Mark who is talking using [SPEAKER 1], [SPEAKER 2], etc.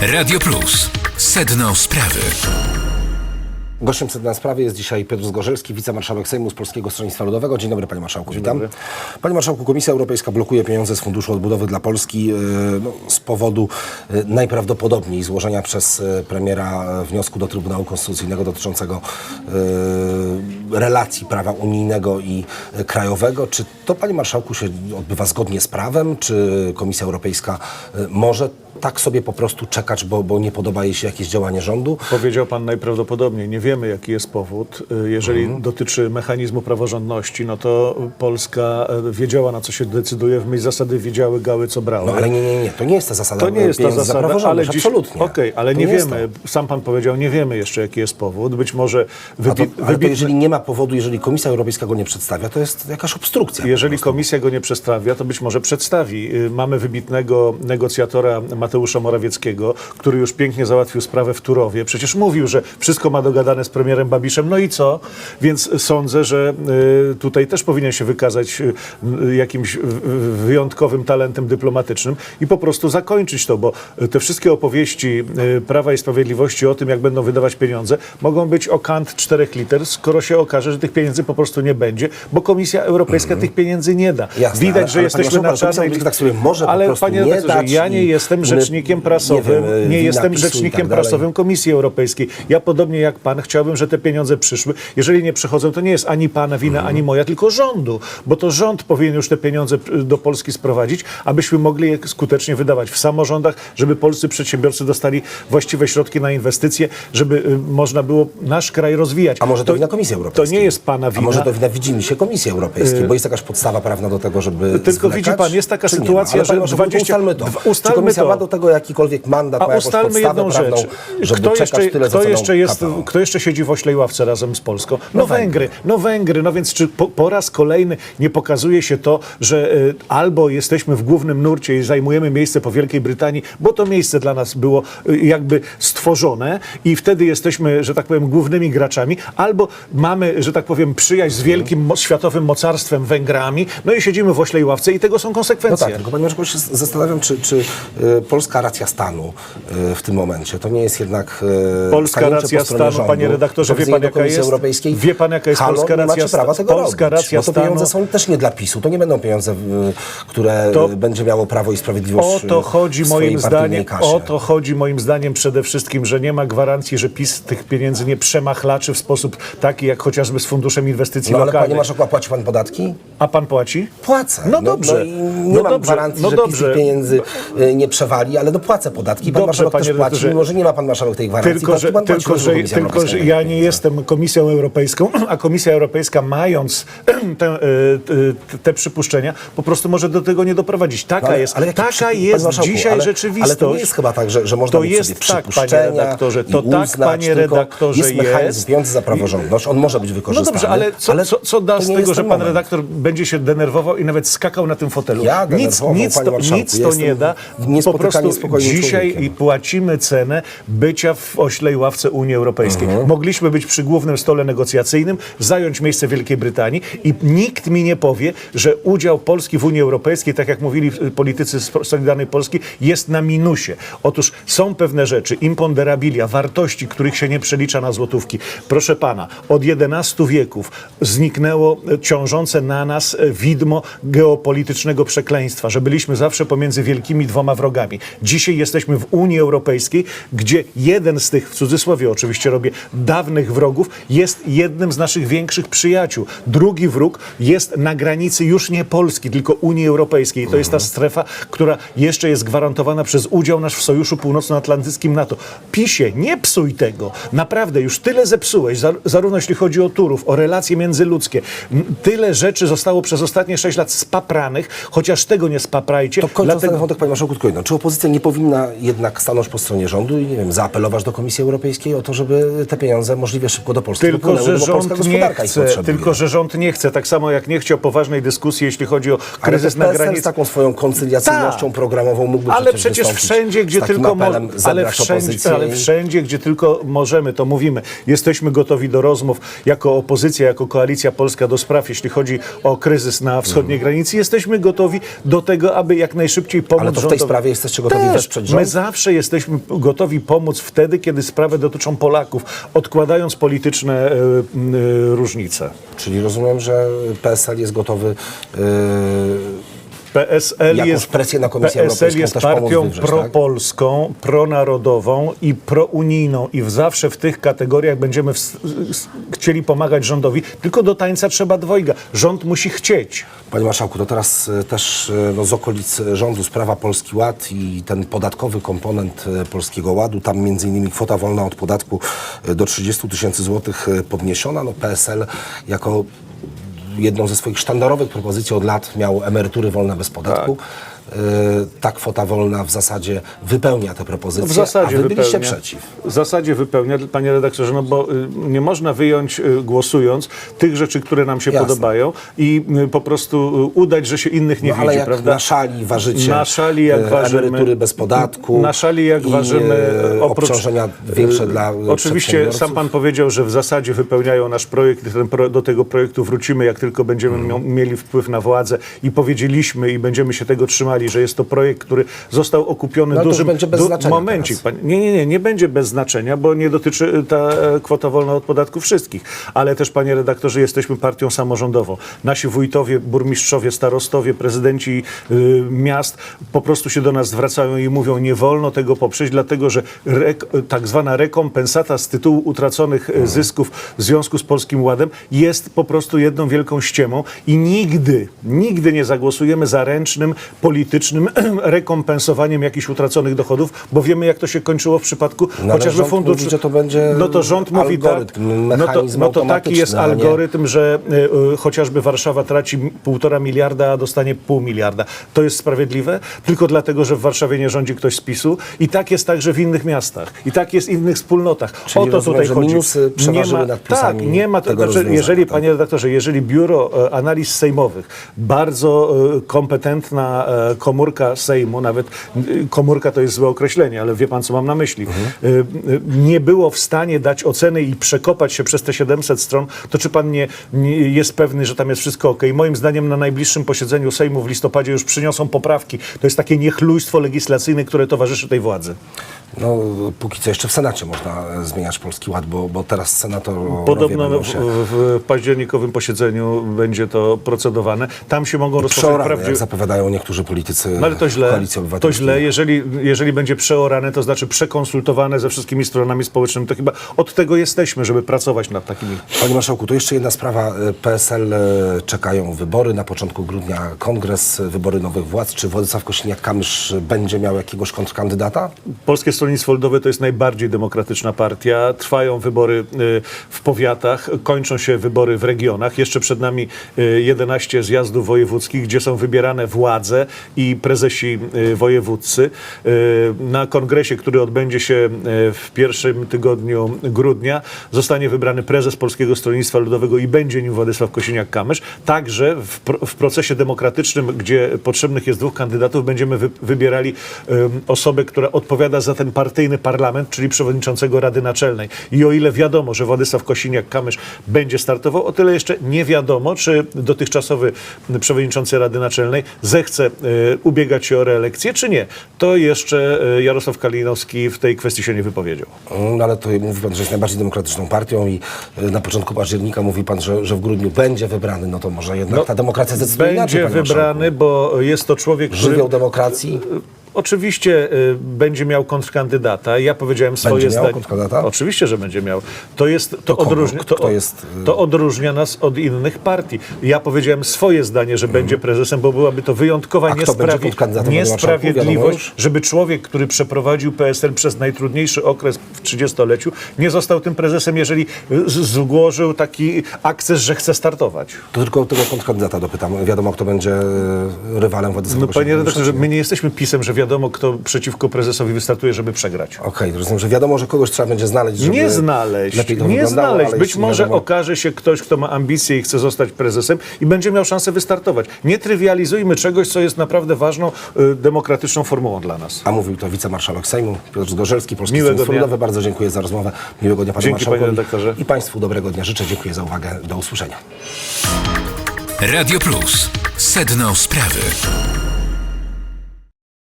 [SPEAKER 1] Radio Plus. Sedno sprawy.
[SPEAKER 2] Gościem sedna sprawy jest dzisiaj Piotr Zgorzelski, wicemarszałek Sejmu z Polskiego Stronnictwa Ludowego. Dzień dobry, panie marszałku, witam. Panie marszałku, Komisja Europejska blokuje pieniądze z Funduszu Odbudowy dla Polski yy, no, z powodu yy, najprawdopodobniej złożenia przez yy, premiera wniosku do Trybunału Konstytucyjnego dotyczącego yy, relacji prawa unijnego i yy, krajowego. Czy to, panie marszałku, się odbywa zgodnie z prawem? Czy Komisja Europejska yy, może tak sobie po prostu czekać, bo, bo nie podoba jej się jakieś działanie rządu?
[SPEAKER 3] Powiedział pan najprawdopodobniej. Nie wiemy, jaki jest powód. Y, Jeżeli
[SPEAKER 2] Mhm.
[SPEAKER 3] dotyczy mechanizmu praworządności, no to Polska y, wiedziała, na co się decyduje. W myśl zasady wiedziały gały, co brały.
[SPEAKER 2] No ale nie, nie, nie, to nie jest ta zasada.
[SPEAKER 3] To nie jest ta zasada, ale dziś,
[SPEAKER 2] absolutnie.
[SPEAKER 3] Okej, ale
[SPEAKER 2] To
[SPEAKER 3] nie,
[SPEAKER 2] jest
[SPEAKER 3] wiemy,
[SPEAKER 2] to.
[SPEAKER 3] sam pan powiedział, nie wiemy jeszcze, jaki jest powód. Być może wybi-
[SPEAKER 2] ale to
[SPEAKER 3] wybitny-
[SPEAKER 2] jeżeli nie ma powodu, jeżeli Komisja Europejska go nie przedstawia, to jest jakaś obstrukcja.
[SPEAKER 3] Jeżeli komisja go nie przedstawia, to być może przedstawi. Y, Mamy wybitnego negocjatora Mateusza Morawieckiego, który już pięknie załatwił sprawę w Turowie. Przecież mówił, że wszystko ma dogadane z premierem Babiszem. No i co? Więc sądzę, że y, tutaj też powinien się wykazać y, y, jakimś wyjątkowym talentem dyplomatycznym i po prostu zakończyć to, bo te wszystkie opowieści Prawa i Sprawiedliwości o tym, jak będą wydawać pieniądze, mogą być o kant czterech liter, skoro się okaże, że tych pieniędzy po prostu nie będzie, bo Komisja Europejska tych pieniędzy nie da.
[SPEAKER 2] Jasne,
[SPEAKER 3] Widać,
[SPEAKER 2] ale-
[SPEAKER 3] że
[SPEAKER 2] ale
[SPEAKER 3] jesteśmy na czarnej
[SPEAKER 2] tak sobie może po
[SPEAKER 3] Ale
[SPEAKER 2] prostu
[SPEAKER 3] panie
[SPEAKER 2] nie dać
[SPEAKER 3] ja nie
[SPEAKER 2] i-
[SPEAKER 3] jestem
[SPEAKER 2] nie-
[SPEAKER 3] rzecznikiem
[SPEAKER 2] nie
[SPEAKER 3] prasowym,
[SPEAKER 2] wiem,
[SPEAKER 3] nie jestem rzecznikiem
[SPEAKER 2] tak
[SPEAKER 3] prasowym Komisji Europejskiej. Ja podobnie jak pan chciałbym, że te pieniądze przyszły. Jeżeli nie przychodzą, to nie jest ani pana wina,
[SPEAKER 2] Mhm.
[SPEAKER 3] ani moja, tylko rządu, bo to rząd powinien już te pieniądze y, do Polski sprowadzić, abyśmy mogli je skutecznie wydawać w samorządach, żeby polscy przedsiębiorcy dostali właściwe środki na inwestycje, żeby y, można było nasz kraj rozwijać.
[SPEAKER 2] A może to, wina Komisji Europejskiej?
[SPEAKER 3] To nie jest pana wina.
[SPEAKER 2] A może to wina widzimy się Komisji Europejskiej, bo jest jakaś podstawa prawna do tego, żeby
[SPEAKER 3] Tylko
[SPEAKER 2] zwlekać,
[SPEAKER 3] widzi pan, jest taka
[SPEAKER 2] nie ma?
[SPEAKER 3] sytuacja, że
[SPEAKER 2] panie marszałku,
[SPEAKER 3] 20
[SPEAKER 2] ustalmy to.
[SPEAKER 3] ustalmy to.
[SPEAKER 2] Ma do tego jakikolwiek mandat, ma
[SPEAKER 3] A
[SPEAKER 2] jakąś
[SPEAKER 3] ustalmy
[SPEAKER 2] podstawę
[SPEAKER 3] jedną
[SPEAKER 2] prawną,
[SPEAKER 3] rzecz.
[SPEAKER 2] żeby
[SPEAKER 3] Kto
[SPEAKER 2] czekać
[SPEAKER 3] jeszcze,
[SPEAKER 2] tyle, za
[SPEAKER 3] kto, jeszcze jest, kto jeszcze siedzi w oślej ławce razem z Polską? No,
[SPEAKER 2] No
[SPEAKER 3] Węgry. No Węgry. No więc czy po, po raz kolejny nie pokazuje się to, że y, albo jesteśmy w głównym nurcie i zajmujemy miejsce po Wielkiej Brytanii, bo to miejsce dla nas było y, jakby stworzone i wtedy jesteśmy, że tak powiem, głównymi graczami, albo mamy, że tak powiem, przyjaźń z wielkim mo- światowym mocarstwem Węgrami, no i siedzimy w oślej ławce i tego są
[SPEAKER 2] No
[SPEAKER 3] konsekwencje.
[SPEAKER 2] tak, tylko panie się zastanawiam, czy, czy y, polska racja stanu y, w tym momencie to nie jest jednak y,
[SPEAKER 3] Polska racja
[SPEAKER 2] po
[SPEAKER 3] stanu,
[SPEAKER 2] rządu,
[SPEAKER 3] panie redaktorze, wie pan jaka jest?
[SPEAKER 2] Europejskiej,
[SPEAKER 3] Wie pan jaka jest
[SPEAKER 2] Halo,
[SPEAKER 3] polska racja
[SPEAKER 2] prawa tego
[SPEAKER 3] polska
[SPEAKER 2] robić,
[SPEAKER 3] racja
[SPEAKER 2] bo to pieniądze
[SPEAKER 3] stanu-
[SPEAKER 2] są też nie dla PiSu, to nie będą pieniądze, które
[SPEAKER 3] To-
[SPEAKER 2] y, będzie miało Prawo i Sprawiedliwość
[SPEAKER 3] O to chodzi moim zdaniem, o to chodzi moim zdaniem przede wszystkim, że nie ma gwarancji, że PiS tych pieniędzy nie przemachlaczy w sposób taki, jak chociażby z Funduszem Inwestycji
[SPEAKER 2] No ale
[SPEAKER 3] Lokalnych.
[SPEAKER 2] panie marszałku, a płaci pan podatki?
[SPEAKER 3] A pan płaci?
[SPEAKER 2] Płacę.
[SPEAKER 3] No dobrze.
[SPEAKER 2] i nie
[SPEAKER 3] No
[SPEAKER 2] mam
[SPEAKER 3] dobrze.
[SPEAKER 2] gwarancji,
[SPEAKER 3] No
[SPEAKER 2] że
[SPEAKER 3] dobrze.
[SPEAKER 2] PiS pieniędzy nie przewali, ale no płacę podatki. Pan
[SPEAKER 3] Dobrze,
[SPEAKER 2] marszałek
[SPEAKER 3] panie
[SPEAKER 2] też płaci,
[SPEAKER 3] redaktorze.
[SPEAKER 2] mimo że nie ma pan marszałek tej gwarancji.
[SPEAKER 3] Tylko,
[SPEAKER 2] tak,
[SPEAKER 3] że,
[SPEAKER 2] pan płaci,
[SPEAKER 3] tylko,
[SPEAKER 2] rozumiem,
[SPEAKER 3] że,
[SPEAKER 2] Komisja
[SPEAKER 3] tylko, że
[SPEAKER 2] Europejska
[SPEAKER 3] ja nie
[SPEAKER 2] pieniądze.
[SPEAKER 3] jestem Komisją Europejską, a Komisja Europejska mając te, e, te, te przypuszczenia, po prostu może do tego nie doprowadzić. Taka
[SPEAKER 2] No ale-
[SPEAKER 3] jest,
[SPEAKER 2] ale
[SPEAKER 3] taka
[SPEAKER 2] przy- panie
[SPEAKER 3] jest
[SPEAKER 2] marszałku,
[SPEAKER 3] dzisiaj
[SPEAKER 2] ale-
[SPEAKER 3] rzeczywistość.
[SPEAKER 2] Ale to nie jest chyba tak, że, że można
[SPEAKER 3] To
[SPEAKER 2] mieć
[SPEAKER 3] jest
[SPEAKER 2] sobie
[SPEAKER 3] tak, panie
[SPEAKER 2] przypuszczenia
[SPEAKER 3] redaktorze,
[SPEAKER 2] i
[SPEAKER 3] to tak,
[SPEAKER 2] uznać,
[SPEAKER 3] panie
[SPEAKER 2] tylko
[SPEAKER 3] redaktorze,
[SPEAKER 2] jest mechanizm
[SPEAKER 3] jest.
[SPEAKER 2] pieniądze za praworządność, on może być
[SPEAKER 3] No
[SPEAKER 2] wykorzystany.
[SPEAKER 3] dobrze, ale co, co, co da
[SPEAKER 2] to
[SPEAKER 3] z
[SPEAKER 2] nie
[SPEAKER 3] tego,
[SPEAKER 2] jest
[SPEAKER 3] że
[SPEAKER 2] ten
[SPEAKER 3] pan
[SPEAKER 2] moment.
[SPEAKER 3] redaktor będzie się denerwował i nawet skakał na tym fotelu?
[SPEAKER 2] Ja
[SPEAKER 3] nic
[SPEAKER 2] denerwował,
[SPEAKER 3] nic,
[SPEAKER 2] panie
[SPEAKER 3] to,
[SPEAKER 2] marszałku,
[SPEAKER 3] nic to
[SPEAKER 2] jestem
[SPEAKER 3] nie da. Po
[SPEAKER 2] niespotykanie
[SPEAKER 3] prostu dzisiaj
[SPEAKER 2] człowiekiem.
[SPEAKER 3] i płacimy cenę bycia w oślej ławce Unii Europejskiej.
[SPEAKER 2] Mhm.
[SPEAKER 3] Mogliśmy być przy głównym stole negocjacyjnym, zająć miejsce Wielkiej Brytanii i nikt mi nie powie, że udział Polski w Unii Europejskiej, tak jak mówili y, politycy z Solidarnej Polski, jest na minusie. Otóż są pewne rzeczy, imponderabilia, wartości, których się nie przelicza na złotówki. Proszę pana, od 11 wieków zniknęło e, ciążące na nas e, widmo geopolitycznego przekleństwa, że byliśmy zawsze pomiędzy wielkimi dwoma wrogami. Dzisiaj jesteśmy w Unii Europejskiej, gdzie jeden z tych, w cudzysłowie oczywiście robię, dawnych wrogów jest jednym z naszych większych przyjaciół. Drugi wróg jest na granicy już nie Polski, tylko Unii Europejskiej. To jest ta strefa, która jeszcze jest gwarantowana przez udział nasz w Sojuszu Północnoatlantyckim NATO. Pisie, nie psuj tego. Naprawdę, już tyle zepsułeś, zar- zarówno jeśli chodzi o Turów, o relacje międzyludzkie. Tyle rzeczy zostało przez ostatnie sześć lat spapranych, chociaż tego nie spaprajcie.
[SPEAKER 2] To kończąc ten wątek, panie marszałku, tylko jedno. Czy opozycja nie powinna jednak stanąć po stronie rządu i, nie wiem, zaapelować do Komisji Europejskiej o to, żeby te pieniądze możliwie szybko do Polski
[SPEAKER 3] Tylko,
[SPEAKER 2] dopłynęły,
[SPEAKER 3] że
[SPEAKER 2] bo polska
[SPEAKER 3] rząd nie chce, tylko, że rząd nie chce. Tak samo jak nie chciał poważnej dyskusji, jeśli chodzi o kryzys na
[SPEAKER 2] PSL z
[SPEAKER 3] granicy.
[SPEAKER 2] taką swoją koncyliacyjnością
[SPEAKER 3] Tak.
[SPEAKER 2] programową mógłby
[SPEAKER 3] Ale
[SPEAKER 2] przecież,
[SPEAKER 3] przecież wszędzie, gdzie tylko ale wszędzie, ale wszędzie, gdzie tylko możemy, to mówimy. Jesteśmy gotowi do rozmów jako opozycja, jako koalicja polska do spraw, jeśli chodzi o kryzys na wschodniej granicy. Jesteśmy gotowi do tego, aby jak najszybciej pomóc.
[SPEAKER 2] Ale to w tej
[SPEAKER 3] rządowi.
[SPEAKER 2] sprawie jesteście jesteście gotowi
[SPEAKER 3] Też.
[SPEAKER 2] wesprzeć rząd?
[SPEAKER 3] My zawsze jesteśmy gotowi pomóc wtedy, kiedy sprawy dotyczą Polaków, odkładając polityczne m, e, różnice.
[SPEAKER 2] Czyli rozumiem, że PSL jest gotowy yy,
[SPEAKER 3] PSL
[SPEAKER 2] Jakąś
[SPEAKER 3] jest,
[SPEAKER 2] presję na Komisję
[SPEAKER 3] PSL jest partią
[SPEAKER 2] wywrzeć, tak?
[SPEAKER 3] propolską, pronarodową i prounijną i zawsze w tych kategoriach będziemy chcieli pomagać rządowi, tylko do tańca trzeba dwojga. Rząd musi chcieć.
[SPEAKER 2] Panie Marszałku, to teraz e, też e, no, z okolic e, rządu sprawa Polski Ład i ten podatkowy komponent Polskiego Ładu, tam między innymi kwota wolna od podatku do 30 tysięcy złotych podniesiona. No, PSL jako jedną ze swoich sztandarowych propozycji od lat miał emerytury wolne bez podatku. E, Ta kwota wolna w zasadzie wypełnia te propozycje,
[SPEAKER 3] W zasadzie
[SPEAKER 2] a wy byliście
[SPEAKER 3] wypełnia.
[SPEAKER 2] przeciw.
[SPEAKER 3] W zasadzie wypełnia, panie redaktorze, no bo y, nie można wyjąć y, głosując tych rzeczy, które nam się
[SPEAKER 2] Jasne.
[SPEAKER 3] podobają i y, po prostu udać, że się innych nie
[SPEAKER 2] No, ale
[SPEAKER 3] widzi,
[SPEAKER 2] jak
[SPEAKER 3] prawda?
[SPEAKER 2] na szali ważycie
[SPEAKER 3] Na szali jak
[SPEAKER 2] e,
[SPEAKER 3] ważymy-
[SPEAKER 2] emerytury bez podatku
[SPEAKER 3] Na szali jak ważymy
[SPEAKER 2] e,
[SPEAKER 3] oprócz
[SPEAKER 2] obciążenia większe dla e,
[SPEAKER 3] Oczywiście sam pan powiedział, że w zasadzie wypełniają nasz projekt pro, do tego projektu wrócimy, jak tylko będziemy miał- mieli wpływ na władzę i powiedzieliśmy i będziemy się tego trzymali, że jest to projekt, który został okupiony
[SPEAKER 2] No
[SPEAKER 3] dużym
[SPEAKER 2] będzie bez znaczenia
[SPEAKER 3] momencik.
[SPEAKER 2] teraz.
[SPEAKER 3] Pan, nie, nie, nie, nie będzie bez znaczenia, bo nie dotyczy y, ta e, kwota wolna od podatku wszystkich. Ale też, panie redaktorze, jesteśmy partią samorządową. Nasi wójtowie, burmistrzowie, starostowie, prezydenci y, miast po prostu się do nas zwracają i mówią, nie wolno tego poprzeć, dlatego że rek, tak zwana rekompensata z tytułu utraconych
[SPEAKER 2] Mhm.
[SPEAKER 3] y, zysków w związku z Polskim Ładem jest po prostu jedną wielką ściemą i nigdy, nigdy nie zagłosujemy za ręcznym, politycznym rekompensowaniem jakichś utraconych dochodów, bo wiemy, jak to się kończyło w przypadku
[SPEAKER 2] No,
[SPEAKER 3] chociażby funduszu.
[SPEAKER 2] mówi, to będzie
[SPEAKER 3] no to rząd mówi tak, no to, no to taki jest
[SPEAKER 2] nie-
[SPEAKER 3] algorytm, że y, chociażby Warszawa traci półtora miliarda, a dostanie pół miliarda. To jest sprawiedliwe? Tylko dlatego, że w Warszawie nie rządzi ktoś z PiSu? I tak jest także w innych miastach. I tak jest w innych wspólnotach.
[SPEAKER 2] Czyli
[SPEAKER 3] o to
[SPEAKER 2] rozumiem,
[SPEAKER 3] tutaj chodzi.
[SPEAKER 2] nad plusami
[SPEAKER 3] Tak, nie ma,
[SPEAKER 2] tego
[SPEAKER 3] znaczy, jeżeli,
[SPEAKER 2] tak?
[SPEAKER 3] panie redaktorze, jeżeli Biuro e, Analiz Sejmowych, bardzo kompetentna komórka Sejmu, nawet e, komórka to jest złe określenie, ale wie pan, co mam na myśli,
[SPEAKER 2] Mhm.
[SPEAKER 3] e, e, nie było w stanie dać oceny i przekopać się przez te 700 stron, to czy pan nie, nie jest pewny, że tam jest wszystko ok? Moim zdaniem na najbliższym posiedzeniu Sejmu w listopadzie już przyniosą poprawki. To jest takie niechlujstwo legislacyjne, które towarzyszy tej władzy.
[SPEAKER 2] No, póki co jeszcze w Senacie można e, zmieniać Polski Ład, bo, bo teraz senatorowie
[SPEAKER 3] Podobno
[SPEAKER 2] będą
[SPEAKER 3] w,
[SPEAKER 2] się
[SPEAKER 3] w październikowym posiedzeniu będzie to procedowane. Tam się mogą rozpocząć
[SPEAKER 2] przeorane, jak
[SPEAKER 3] prawdziwe...
[SPEAKER 2] zapowiadają niektórzy politycy
[SPEAKER 3] No ale to źle,
[SPEAKER 2] Koalicji
[SPEAKER 3] to
[SPEAKER 2] Obywatelskiej.
[SPEAKER 3] źle. Jeżeli, jeżeli będzie przeorane, to znaczy przekonsultowane ze wszystkimi stronami społecznymi, to chyba od tego jesteśmy, żeby pracować nad takimi.
[SPEAKER 2] Panie Marszałku, to jeszcze jedna sprawa. E, PSL e, czekają wybory. Na początku grudnia kongres, e, wybory nowych władz. Czy Władysław Kosiniak-Kamysz będzie miał jakiegoś kontrkandydata?
[SPEAKER 3] Polskie Stronnictwo Ludowe to jest najbardziej demokratyczna partia. Trwają wybory y, w powiatach, kończą się wybory w regionach. Jeszcze przed nami y, 11 zjazdów wojewódzkich, gdzie są wybierane władze i prezesi y, wojewódzcy. Y, Na kongresie, który odbędzie się y, w pierwszym tygodniu grudnia, zostanie wybrany prezes Polskiego Stronnictwa Ludowego i będzie nim Władysław Kosiniak-Kamysz. Także w, w procesie demokratycznym, gdzie potrzebnych jest dwóch kandydatów, będziemy wy, wybierali osobę, która odpowiada za ten partyjny parlament, czyli przewodniczącego Rady Naczelnej. I o ile wiadomo, że Władysław Kosiniak-Kamysz będzie startował, o tyle jeszcze nie wiadomo, czy dotychczasowy przewodniczący Rady Naczelnej zechce ubiegać się o reelekcję, czy nie. To jeszcze y, Jarosław Kalinowski w tej kwestii się nie wypowiedział.
[SPEAKER 2] Mm, ale to mówi pan, że jest najbardziej demokratyczną partią i e, na początku października mówi pan, że, że w grudniu będzie wybrany. No to może jednak ta demokracja zdecyduje inaczej,
[SPEAKER 3] Będzie
[SPEAKER 2] panie
[SPEAKER 3] wybrany, bo jest to człowiek, który...
[SPEAKER 2] Żywioł demokracji.
[SPEAKER 3] Oczywiście y, będzie miał kontrkandydata. Ja powiedziałem swoje
[SPEAKER 2] miał
[SPEAKER 3] zdanie.
[SPEAKER 2] kontrkandydata?
[SPEAKER 3] Oczywiście, że będzie miał. To jest to,
[SPEAKER 2] kogo?
[SPEAKER 3] odróżnia, to,
[SPEAKER 2] jest, y-
[SPEAKER 3] to odróżnia nas od innych partii. Ja powiedziałem swoje zdanie, że będzie prezesem, bo byłaby to wyjątkowa
[SPEAKER 2] Mhm. Będzie
[SPEAKER 3] niesprawi- niesprawiedliwość, żeby człowiek, który przeprowadził PSL przez najtrudniejszy okres w 30-leciu, nie został tym prezesem, jeżeli y, z- zgłożył taki akces, że chce startować.
[SPEAKER 2] To tylko tego kontrkandydata dopytam. Wiadomo, kto będzie e, rywalem Władysława
[SPEAKER 3] No, panie redaktorze, my nie jesteśmy pisem, że wiadomo, kto przeciwko prezesowi wystartuje, żeby przegrać.
[SPEAKER 2] Okej, rozumiem, że wiadomo, że kogoś trzeba będzie znaleźć, żeby
[SPEAKER 3] Nie znaleźć,
[SPEAKER 2] lepiej to
[SPEAKER 3] nie
[SPEAKER 2] wyglądało,
[SPEAKER 3] znaleźć.
[SPEAKER 2] ale
[SPEAKER 3] Być
[SPEAKER 2] jeśli
[SPEAKER 3] może
[SPEAKER 2] wiadomo-
[SPEAKER 3] okaże się ktoś, kto ma ambicje i chce zostać prezesem i będzie miał szansę wystartować. Nie trywializujmy czegoś, co jest naprawdę ważną, y, demokratyczną formułą dla nas.
[SPEAKER 2] A mówił to wicemarszałek Sejmu Piotr Zgorzelski, Polski
[SPEAKER 3] Miłego
[SPEAKER 2] Stronnictwo
[SPEAKER 3] dnia.
[SPEAKER 2] Bardzo dziękuję za rozmowę. Miłego dnia panie
[SPEAKER 3] Dzięki, panie
[SPEAKER 2] marszałkowi.
[SPEAKER 3] redaktorze.
[SPEAKER 2] I państwu dobrego dnia życzę. Dziękuję za uwagę. Do usłyszenia.
[SPEAKER 1] Radio Plus. Sedno sprawy.